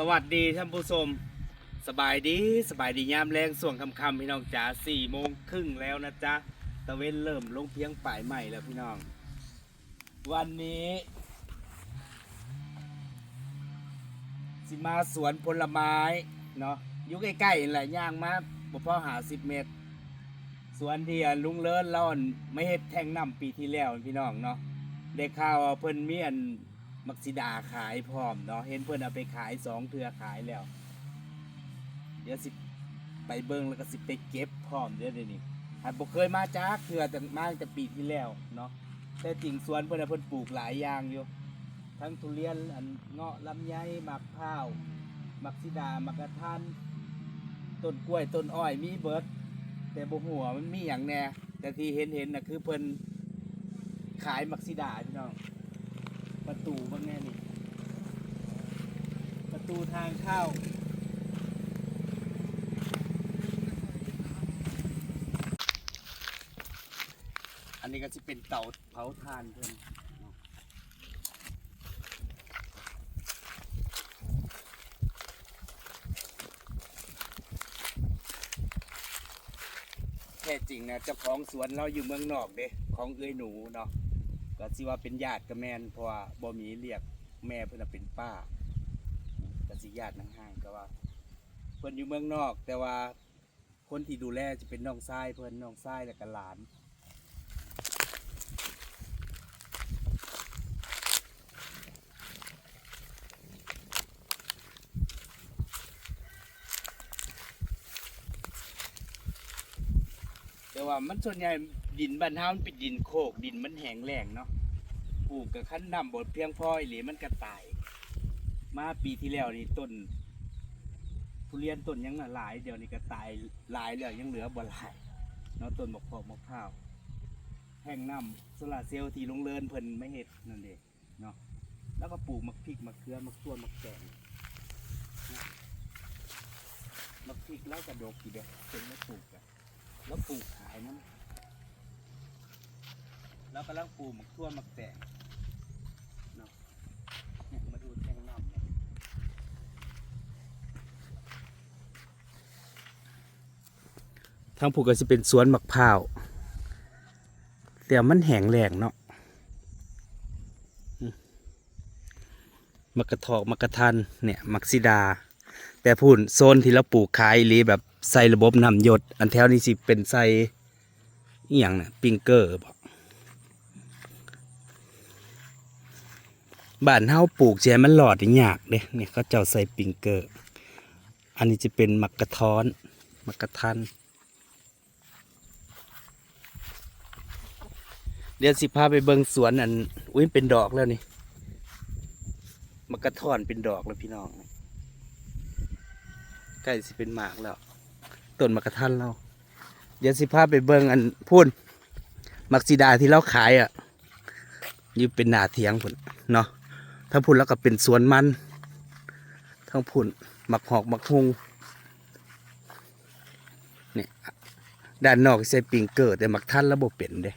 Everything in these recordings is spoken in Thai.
สวัสดีท่านผู้ชมสบายดีสบายดียามแรงส่วงคำคำพี่น้องจ๋าสี่โมงครึ่งแล้วนะจ๊ะตะเวนเริ่มลงเพียงป่ายใหม่แล้วพี่น้อง วันนี้ สิมาสวนผลไม้เนาะอยู่ใกล้ๆแหละย่างมาบ่พอหาสิบเมตร สวนที่อันลุงเลิศเล่อนไม่เฮ็ดแทงน้ำปีที่แล้วพี่น้องเนาะได้ข่าวเพิ่นมีอัน มักซิดาขายพร้อมเนาะเห็นเพิ่อนเอาไปขายสองเทือขายแล้ว เดี๋ยวสิไปเบิ่งแล้วก็สิไปเก็บพร้อมเดี๋ยวเดี๋ยนี้หันบ่เคยมาจากเทือแต่มาแต่ปีที่แล้วเนาะแต่จริงสวนเพิ่นน่ะเพิ่อนปลูกหลายอย่างอยู่ทั้งทุเรียนอันเงาะลำไยหมักพร้าวหมักซิดาหมักกระทันต้นกล้วยต้นอ้อยมีเบิร์ดแต่บหัวมันมีอย่างแน่แต่ที่เห็นเห็นน่ะคือเพิ่นขายหมักซิดาพี่น้อง ประตูบ้างแน่นี่ ประตูทางเข้าอันนี้ก็จะเป็นเตาเผาถ่านเพิ่นเนแท้จริงนะเจ้าของสวนเราอยู่เมืองนอกเด้ของเอ้ยหนูเนาะ ก็สิว่าเป็นญาติกับแม่นเพราะว่าบ่มีเรียกแม่เพิ่นนะเป็นป้าก็สิญาติห่างก็ว่า เพิ่นอยู่เมืองนอก แต่ว่าคนที่ดูแลจะเป็นน้องชายเพิ่นน้องชายแล้วก็หลานแต่ว่ามันส่วนใหญ่ดินบ้านเฮามันเป็นดินโคกดินมันแห้งแล้งเนาะ ปลูกกับขั้นน้ำบดเพียงพออีหรือมันก็ตาย มาปีที่แล้วนี่ต้นทุเรียนต้นยังหลาย เดี๋ยวนี้ก็ตายหลายแล้วยังเหลือบ่หลายเนาะต้นมะพร้าวมะพร้าวแห้งน้ำโซลาเซลล์ที่ลงเลินเพิ่นไม่เฮ็ดนั่นเองเนาะแล้วก็ปลูกมะพริกมะเขือมะขั่วนมะแกงมะพริกแล้วกระดกอีเด้อเป็นมะปลูกอะแล้วปลูกขายน้ำ แล้วกำลังปลูกหมักทั่วหมักแตงเนาะเนี่ยมาดูแทงน้ำเนี่ยทางผูกก็จะเป็นสวนหมักพร้าวแต่มันแห้งแล้งเนาะมักกระทอกมักกระทันเนี่ยมักซิดา แต่พูนโซนที่เราปลูกขายหรือแบบใส่ระบบนำหยด อันแถวนี้สิเป็นใส่อหย่างเนี่ยปิงเกอร์บอก บ้านเฮาปลูกแจมันหลอดนี่ยากเด้เนี่ยเขาเจ้าใส่ปิงเกอร์ อันนี้จะเป็นมักกระท้อน มักกระทัน เดี๋ยวสิพาไปเบิงสวนอัน อุ้ยเป็นดอกแล้วนี่ มักกระท้อนเป็นดอกแล้วพี่น้องใกล้สิเป็นหมากแล้วต้นมะกระทันเราเดี๋ยวสิพาไปเบิงอันพูนมักซีดาที่เราขายอะยู่เป็นหนาเถียงพุ่นเนาะ ทั้งพุ่นแล้วก็เป็นสวนมัน ทั้งพุ่นหมักหอกหมักฮงเนี่ยด้านนอกใส่ปิงเกอร์แต่หมักทันระบบเป็นเด้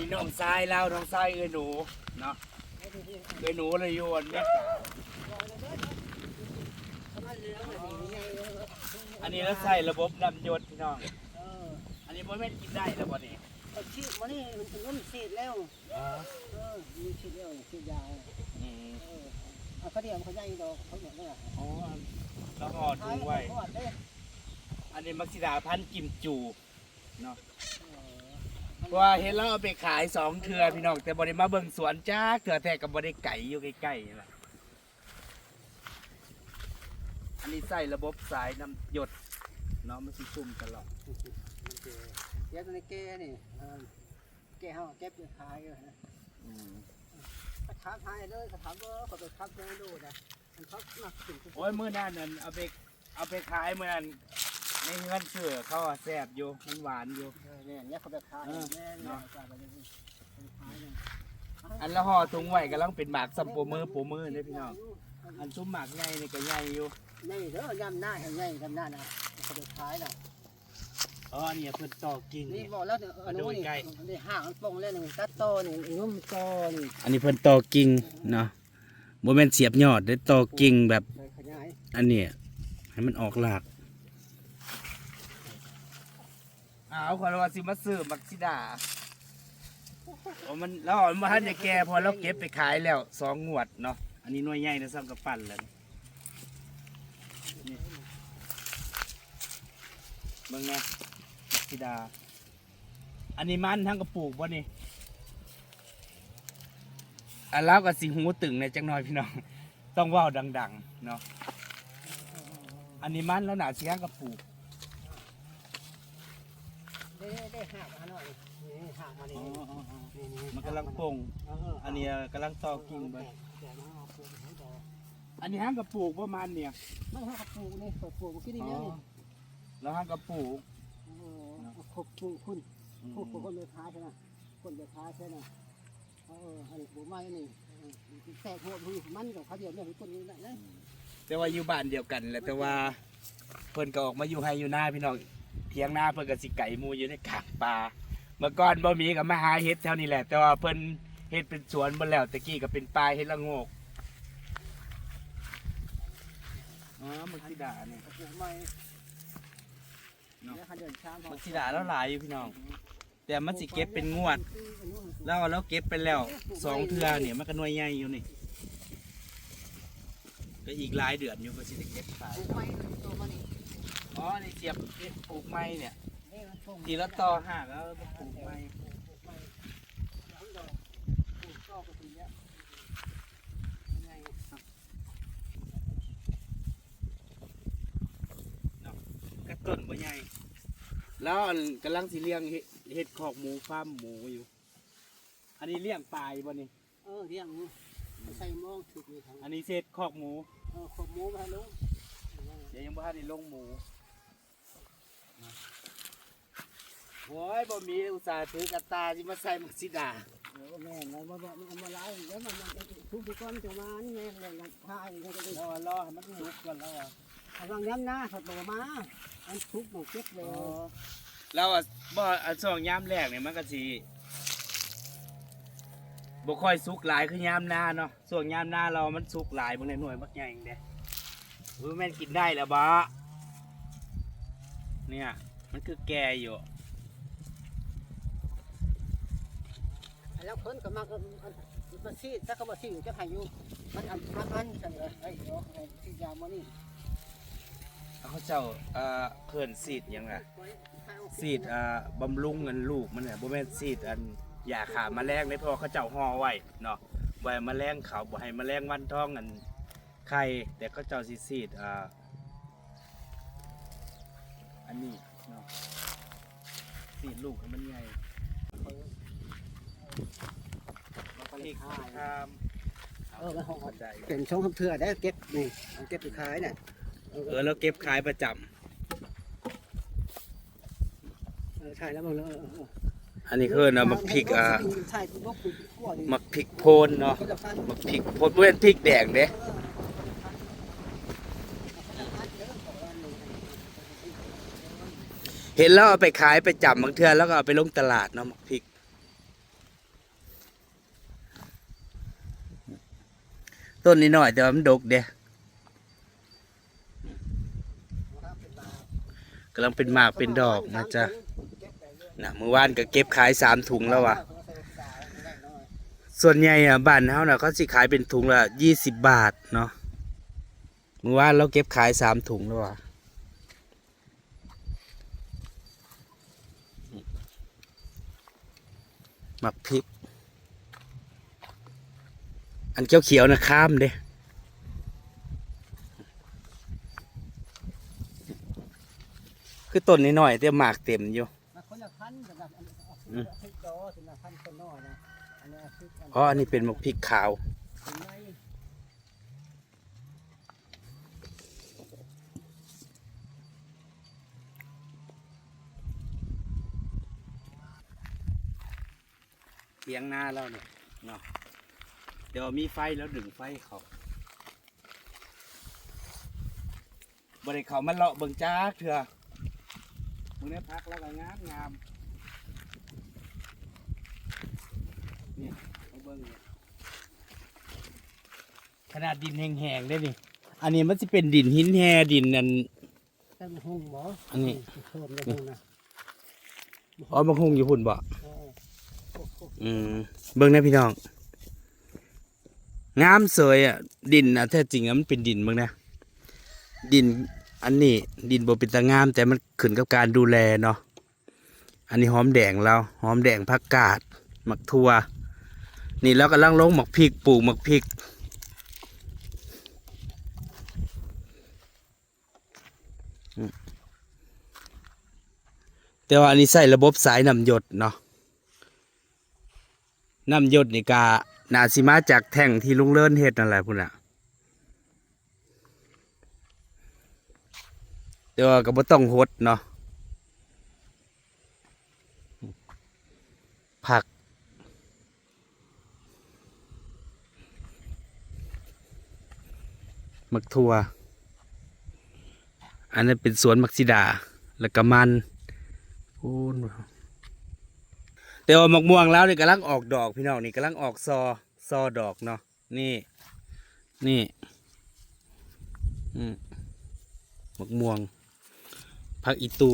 นี่น้องทรายเราน้องทรายเอ้ยหนูเนาะเลยหนูเลยโยนเนี่ยอันนี้เราใส่ระบบนำยศพี่น้อง อันนี้พ่อแม่นกินได้แล้วบ่นี่ อาชีดมานี่มันเป็นน้ำชีดแล้วเออมีชีดแล้วชีดยาอืมเออเอาเขาเดียวเขาใหญ่ดอกเขาอย่างนี้อะอ๋อเราห่อถุงไว้ ทอดเด้อันนี้มักซิดาพันธุ์กิมจูเนาะเออเพราะว่าเห็นแล้วเอาไปขายสองเทือพี่น้องแต่บ่ได้มาเบิ่งสวนจ้าเทือแท้กับบ่ได้ไก่อยู่ใกล้ๆนี่แหละอันนี้ใส่ระบบสายน้ำหยดเนาะมันสิชุ่มตลอด มันเจ เดี๋ยวตอนนี้แกนี่เออแกเขาเก็บไปขายอยู่นะอืมเขาถามหายเลยเขาถามว่าเขาไปทับยังดูนะมันเขาหนักถึงโอ้ยมื้อนั้นนั่นเอาไปเอาไปขายมื้อนั้นในเฮือนเสือเขาอะแซ่บอยู่มันหวานอยู่เออเนี่ยเนี่ยเขาไปขายแน่เนี่ยจ่ายไปเลยไปขายเนี่ยอันละห่อถุงไว้กำลังเป็นหมากสัมโปมือโปมือเนี่ยพี่น้องอันซุ้มหมากใหญ่นี่ก็ใหญ่อยู่ ใหญ่เด้อยำหน้าเห็นใหญ่ยำหน้านะเขาไปขายน่ะ อ๋ออันนี้เพิ่นต่อกิ่งนี่เนี่ย บอกแล้วเนี่ยอันนู้นนี่ใกล้นี่ห่างมันโป่งแล้วนี่ตัดโตนี่อันนู้นมันโตนี่อันนี้เพิ่นต่อกิ่งเนาะบ่แม่นเสียบยอดได้ต่อกิ่งแบบเลยขยายอันเนี้ยให้มันออกหลากอ้าวขอว่าสิมาซื้อมักซิดาโอ้มันแล้วมันบ่ทันจะแก่พอเราเก็บไปขายแล้วสองงวดเนาะอันนี้หน่วยใหญ่นะซ้ำกับปั่นแล้วนี่เบิ่งนะ มักซิดา อันนี้มันทั้งกระปุกบ่นี่อันแล้วก็สิหูตึงในอยจังน้อยพี่น้อง ต้องเว้าดัง ๆ เนาะ อันนี้มันแล้วหนาเสียงกระปุกได้ได้ห่างมาหน่อยนี่ห่างมานี่นี่นี่มันกำลังโป่งเอออันนี้กำลังตอกิ่งไปแกะมาเอาปลูกให้ดอกอันนี้ห้างกระปุกประมาณเนี่ยไม่ให้เขาปลูกนี่เปิดปลูกเมื่อกี้นี่อ๋อเนี่ยนี่แล้วห้างกระปุก เออเอาขบปลูกคุณปลูกคนไปขายใช่ไหมคนไปขายใช่ไหมเอออันนี้ปลูกไม้นี่เออแตกหัวมือมันกับเขาเดียวเนี่ยคนนี้ได้นะ แต่ว่าอยู่บ้านเดียวกันแหละแต่ว่าเพิ่นก็ออกมาอยู่ให้อยู่หน้าพี่น้องเทียงหน้าเพิ่นก็สิไก่หมูอยู่ในกากป่าเมื่อก่อนบ่มีก็มาหาเฮ็ดแถวนี้แหละ แต่ว่าเพิ่นเฮ็ดเป็นสวนบ่แล้วตะกี้ก็เป็นป่าเฮ็ดละโงกอ๋อมักสิดาเนี่ยปลูกไม้ เนาะแล้วเขาเดินช้างมักสิดาแล้วหลายอยู่พี่น้อง แต่มันสิเก็บเป็นงวด แล้วเราเก็บไปแล้วสองเทือเนี่ยมันก็หน่วยใหญ่อยู่นี่ก็อีกหลายเดือนอยู่ก็สิได้เก็บขายปลูกไม้ตัวมันนี่อ๋อนี่เสียบปลูกไม้เนี่ยนี่มันปลูกทีละต่อห่างแล้วก็ปลูกไม้ปลูกไม้หลังดอกปลูกต่อก็เป็นเยอะยังไง กระต้นบ่ใหญ่ แล้วอันกำลังสิเลี้ยงเฮ็ดเฮ็ดคอกหมูฟาร์มหมูอยู่ อันนี้เลี้ยงปลายบ่นี่เออเรียงนี่ใส่หมองถูกนี่ทั้งอันนี้เศษคอกหมูเออขบหมูมาลุงเดี๋ยวยังบ่ทันได้ลงหมูโอ้ยบ่มีอุตส่าห์ถือกระตาสิมาใส่มักซิดาโอ้แม่นแล้วบ่บ่มันเอามาไล่แล้วมันมันทุกทุกคนจะมานี่แม่นเลยนะพายก็จะได้รอรอให้มันสุกก่อนแล้วอะ เอาวางย้ำหน้าถอดตัวมาอันทุกหนูเก็บเลยแล้วอะบ่อันช่วงยามแรกเนี่ยมันก็สิบ่ค่อยสุกหลายคือยามหน้าเนาะช่วงยามหน้าเรามันสุกหลายบ่ได้หน่วยบักใหญ่เด้อุ้ยแม่นกินได้แล้วบ่เนี่ย มันคือแก่อยู่แล้วเพิ่นก็มักมันซีดถ้าเขาบ่ซีดจะให้อยู่มันอันมันอันจังเลยไอ้เนาะไอ้ที่ยามานี่ เขาเจ้าเอ่อเพิ่นซีดหยังไงซีดเอ่อบำรุงเงินลูกมันน่ะบ่แม่นซีดอันยาฆ่าแมลงเลยเพราะว่าเขาเจ้าห่อไว้เนาะบ่ให้แมลงเขาบ่ให้แมลงวันท้องอันไข่แต่เขาเจ้าสิซีดอ่าอันนี้เนาะซีดลูกให้มันใหญ่เราก็เลยพริกขายคามเออมันหอมเข้าใจเป็นช่องคำเถื่อได้เก็บนี่เอาเก็บไปขายเนี่ย เออแล้วเก็บขายประจำเออใช่แล้วมึงเออเอออันนี้คือนะมักพริกอ่าใช่พวกพริกขั่วนี่มักพริกโพนเนาะเขาจะฟันมักพริกโพนบ่แม่นพริกแดงเด้เห็นแล้วเอาไปขายไปจับบางเทือแล้วก็เอาไปลงตลาดเนาะหมักพริก ต้นนี้หน่อยแต่ว่ามันดกเด้ กำลังเป็นหมากเป็นดอกนะจ๊ะนะเมื่อวานก็เก็บขายสามถุงแล้วว่ะ ส่วนใหญ่อะบ้านเฮาน่ะเขาสิขายเป็นถุงละยี่สิบบาทเนาะเมื่อวานเราเก็บขายสามถุงแล้วว่ะหมักพริก อันเขียวๆนะข้ามเด้ คือต้นนิดหน่อยแต่หมากเต็มอยู่คนละพันสำหรับอันพริกโตสำหรับพันคนน้อยนะอันนี้พริกเพราะอันนี้เป็นหมักพริกขาวเป็นไงเทียงหน้าแล้วเนี่ยเนาะเดี๋ยวมีไฟแล้วดึงไฟเขาบริเขามาเลาะเบิ่งจ้าเถื่อ มึงได้พักแล้วก็งามงามนี่เอาเบิ้งนี่ขนาดดินแห้งๆได้นี่ อันนี้มันจะเป็นดินหินแห่ดินนั่นแต่มันหุ่งบ่อันนี้โทษได้หุ่งนะอ๋อมันคงอยู่พุ่นบ่ เออโอ้โหอืมเบิ่งนะพี่น้อง งามเสยอะ ดินอะแท้จริงอะมันเป็นดินเบิ่งนะ ดิน อันนี้ดินบ่เป็นตางาม แต่มันขึ้นกับการดูแลเนาะอันนี้หอมแดงเราหอมแดงผักกาดหมักทั่ว นี่เรากำลังลงหมักพริกปลูกหมักพริกแต่ว่าอันนี้ใส่ระบบสายน้ำหยดเนาะน้ำหยดนี่กานาสิมาจากแท่งที่ลุงเลินเฮ็ดนั่นแหละพุ่นอะ แต่ว่าก็บ่ต้องหดเนาะผัก มักทั่วอันนั้นเป็นสวนมักซิดา แล้วก็มันพูนแต่ว่าหมกม่วงแล้วนี่กำลังออกดอกพี่น้องนี่กำลังออกซอซอดอกเนาะนี่นี่ อืมหมกม่วง ผักอีตู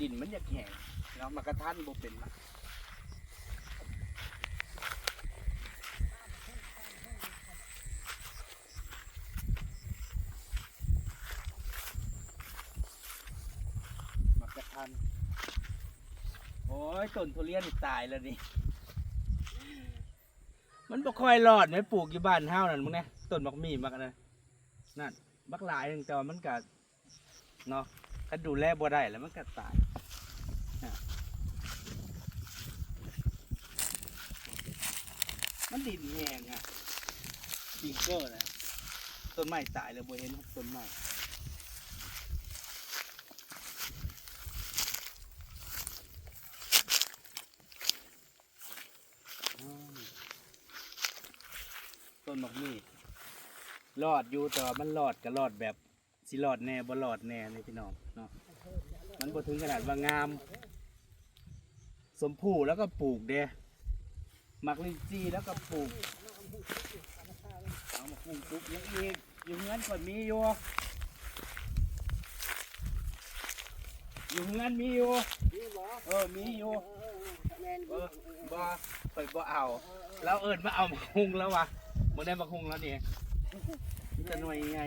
ดินมันอยากแห้งเนาะมากระทันบ่เป็นมามักกระทัน โอ้ยต้นทุเรียนนี่ตายแล้วนี่ มันบ่ค่อยรอดไหมปลูกอยู่บ้านเฮานั่นมึงนะต้นบักมีมักอันนะนั่นบักหลายหนึงแต่ว่ามันก็เนาะก็ดูแลบ่ได้แล้วมันก็ตายมันดินแห้งอะปิงเกอร์นะต้นไม้ตายแล้วบ่เห็นต้นไม้ ต้นบักมี่รอดอยู่แต่ว่ามันรอดก็รอดแบบสิรอดแน่บ่รอดแน่เลยพี่น้องเนาะมันบ่ถึงขนาดว่างาม สมผู้แล้วก็ปลูกเด้หมักลินจีแล้วก็ปลูกเอามาปลูกปุ๊บยังอีกอยู่เงินก่อนมีอยู่อยู่เงินมีอยู่นี่บ่เออมีอยู่เออม่นเอบ่อเปิดบ่เอา แล้วเอิญมาเอามาคุงแล้ววะ บ่ได้มาคุงแล้วนี่มันจะหน่วยยังไง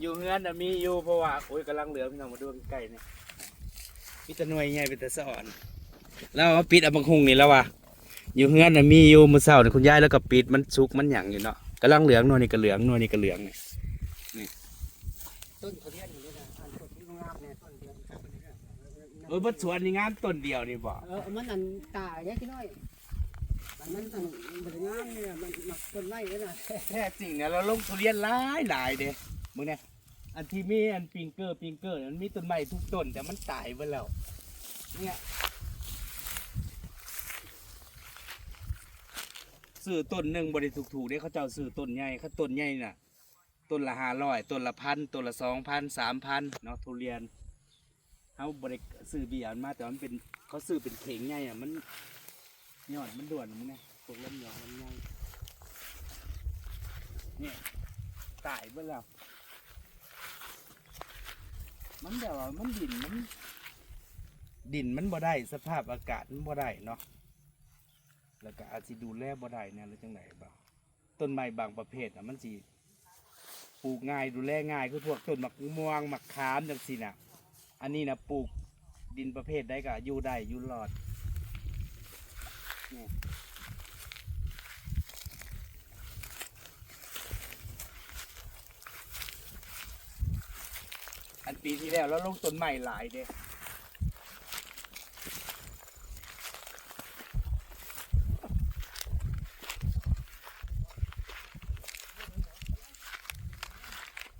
อยู่เงินน่ะมีอยู่เพราะว่าโอ้ยกำลังเหลือพี่น้องมาดูใกล้ๆนี่มีแต่หน่วยใหญ่เป็นแต่สอนแล้วเอามาปิดเอามาคุงนี่แล้ววะอยู่เฮือนน่ะมีอยู่มื้อเช้านี่คุณยายแล้วก็ปิดมันสุกมันหยังอยู่เนาะกำลังเหลืองหน่วยนี่ก็เหลืองหน่วยนี่ก็เหลืองนี่ต้นทุเรียนอยู่นี่นะอันต้นที่งามเนี่ยต้นเดียวครับเออบ่สวนนี่งามต้นเดียวนี่บ่เออมันอันตายเล็กน้อย มันมันอันมันงามเนี่ยมันมันต้นไม้เลยนะแท้จริงเนี่ยเราลงทุเรียนหลายหลายเด้มึงเนี่ยอันที่มีอันปิงเกอร์ปิงเกอร์มันมีต้นไม้ทุกต้นแต่มันตายไปแล้วเนี่ยซื้อต้นหนึ่งบริถูกถูกๆเด้เขาเจ้าซื้อต้นใหญ่เขาต้นใหญ่น่ะต้นละห้าร้อยต้นละพันต้นละสองพันสามพันเนาะทุเรียนเขาบริซื้อเบียร์มาแต่มันเป็นเขาซื้อเป็นเข่งใหญ่อะมัน ยอดมันด่วนมึงเนี่ยพวกเล่มยอดมันใหญ่เนี่ยตายไปแล้วมันแบบว่ามันดินมัน ดินมันบ่ได้สภาพอากาศมันบ่ได้เนาะแล้วก็อาจสิดูแลบ่ได้เนี่ยหรือจังไหนบ่างต้นไม้บางประเภทอะมันสิปลูกง่ายดูแลง่ายคือพวกต้นมะม่วงมะขามจังซี่น่ะอันนี้นะปลูกดินประเภทใดก็อยู่ได้อยู่รอด อันปีที่แล้วเราลงต้นใหม่หลายเด้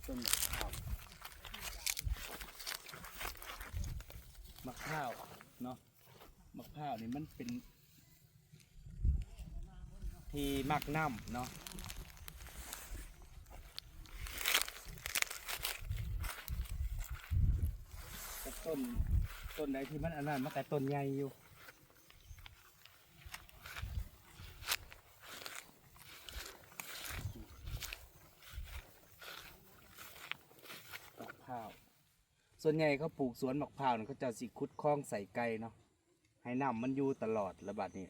ต้นมะข้าวมะข้าวเนาะมะข้าวนี่มันเป็น ที่มักน้ำเนาะต้นต้นไหนที่มันอันนั้นมันแต่ต้นใหญ่อยู่มะพร้าวส่วนใหญ่เขาปลูกสวนมะพร้าวเนี่ยเขาจะสิคุดคลองใส่ไก่เนาะให้น้ำมันอยู่ตลอดระบาดนี้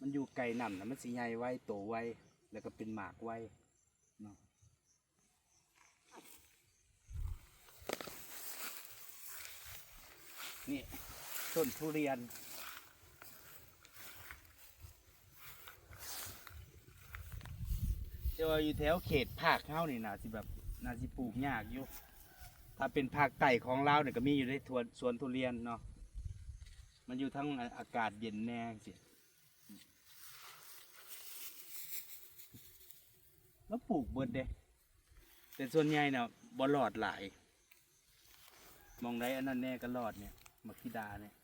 มันอยู่ไก่น้ำนะมันสิใหญ่ไว้โตไว้ แล้วก็เป็นหมากไว้เนาะนี่ต้นทุเรียนแต่ว่าอยู่แถวเขตภาคเฮานี่นาสิแบบนาสิปลูกยากอยู่ ถ้าเป็นภาคใต้ของเราเนี่ยก็มีอยู่ในทวนสวนทุเรียนเนาะ มันอยู่ทั้งอากาศเย็นแน่สิ แล้วปลูกเบิดเด้แต่ส่วนใหญ่เนาะบ่รอดหลาย มองได้อันนั้นแน่ก็รอดเนี่ยมักคิดาเนี่ย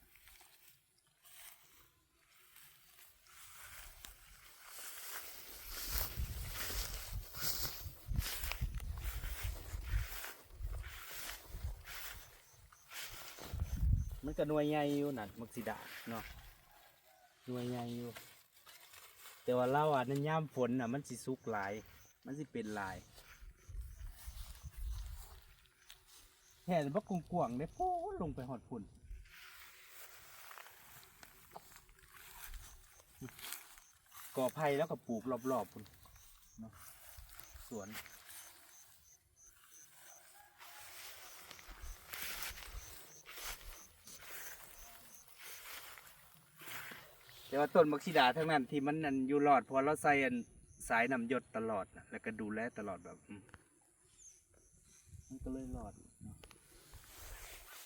มันก็หน่วยใหญ่อยู่นั่นมักสิดาเนาะหน่วยใหญ่อยู่ แต่ว่าเราอะนั่นย่ามฝนน่ะ มันสิสุกหลาย มันสิเป็นลายแห่บักกวางๆได้โพ้ลงไปหอดฝุ่นก่อไผ่แล้วก็ปลูกรอบๆพุ่นเนาะสวนแต่ว่าต้นมักซิดาทั้งนั้นที่มันนั่นอยู่รอดพอเราใส่อัน สายนำหยดตลอดนะแล้วก็ดูแลตลอดแบบมันก็เลยรอด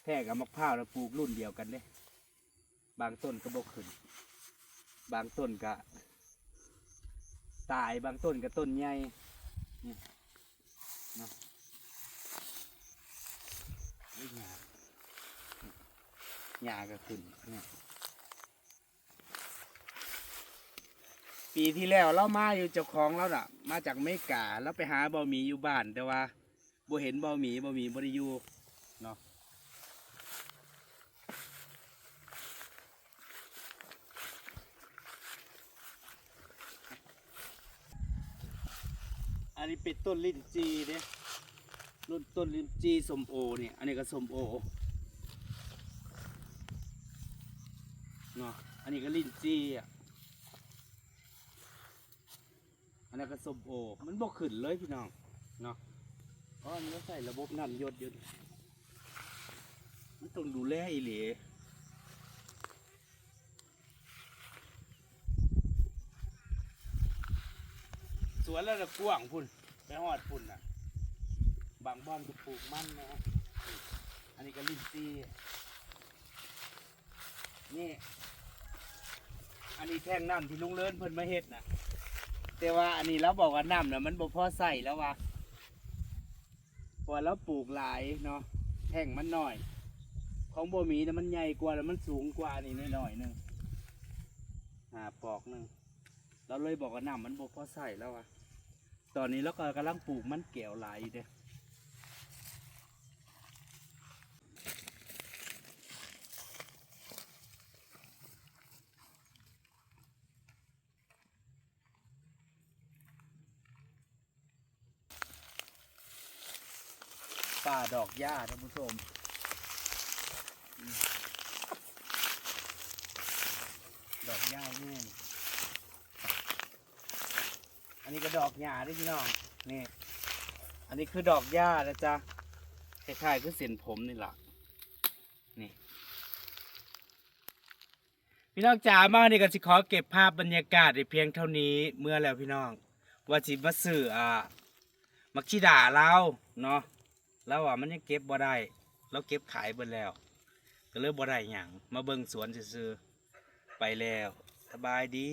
แท่กับมะพร้าวเราปลูกรุ่นเดียวกันเด้บางต้นก็บกขึ้น บางต้นก็ตายบางต้นก็ต้นใหญ่นี่นาะเอ้ยหญ้าหญ้าก็ขึ้นเนี่ย ปีที่แล้วเรามาอยู่เจ้าของเราน่ะ มาจากเมกาแล้วไปหาบาหมีอยู่บ้านแต่ว่าบ่เห็นบาหมีเบาหมีบ่ได้อยู่เนาะอันนี้เป็นต้นลิ้นจีเด้รุ่นต้นลิ้นจีสมโอเนี่ยอันนี้ก็สมโอเนาะอันนี้ก็ลิ้นจีอะ อันนั้นก็ส้มโอ มันบกขึ้นเลยพี่น้องเนาะเพราะมันก็ใส่ระบบน้ำหยดอยู่มันต้องดูแลอีหลีสวนแล้วนะกว้างพุ่นไปหอดพุ่นน่ะ บางบ้านก็ปลูกมันนะอันนี้ก็ลิ้นจีนี่ อันนี้แท่งน้ำที่ลุงเลินเพิ่นมาเฮ็ดน่ะ แต่ว่าอันนี้เราบอกว่าน้ำน่ะมันบ่พอใส่แล้วว่ะเพราะว่าเราปลูกหลายเนาะแท่งมันหน่อย ของบ่มีนะมันใหญ่กว่าแล้วมันสูงกว่านี่น้อยหนึงหาปอกหนึงเราเลยบอกว่าน้ำมันบ่พอใส่แล้วว่ะตอนนี้เราก็กำลังปลูกมันเกี่ยวหลายอยู่เด้อป่าดอก หญ้าท่านผู้ชมดอกหญ้าแน่นอันนี้ก็ดอกหญ้าด้วยพี่น้องนี่ อันนี้คือดอกหญ้านะจ๊ะคล้ายๆคือเส้นผมนี่แหละนี่ พี่น้องจ๋ามานี่ก็สิขอเก็บภาพบรรยากาศในเพียงเท่านี้เมื่อแล้วพี่น้อง ว่าสิมาสื่ออ่ามักชิด่าเราเนาะ แล้วว่ามันยังเก็บบ่ได้เราเก็บขายเบิดแล้ว ก็เลยบ่ได้หยังมาเบิ่งสวนซื่อๆไปแล้ว สบายดี